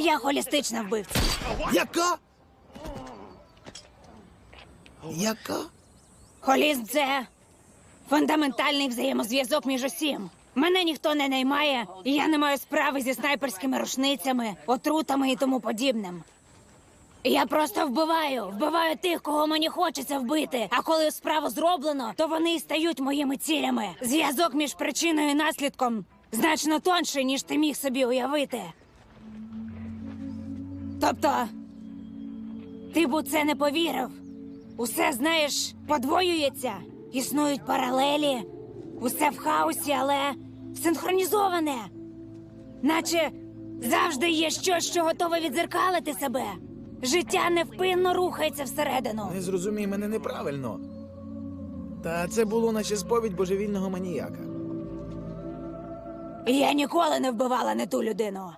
Я холістична вбивця. Яка? Яка? Холізм це фундаментальний взаємозв'язок між усім. Мене ніхто не наймає, і я не маю справи зі снайперськими рушницями, отрутами і тому подібним. Я просто вбиваю, вбиваю тих, кого мені хочеться вбити. А коли справу зроблено, то вони і стають моїми цілями. Зв'язок між причиною і наслідком значно тонший, ніж ти міг собі уявити. Тобто, ти б у це не повірив. Усе, знаєш, подвоюється, існують паралелі, усе в хаосі, але синхронізоване. Наче завжди є щось, що готове відзеркалити себе. Життя невпинно рухається всередину. Не зрозумій мене неправильно. Та це було наче сповідь божевільного маніяка. Я ніколи не вбивала не ту людину.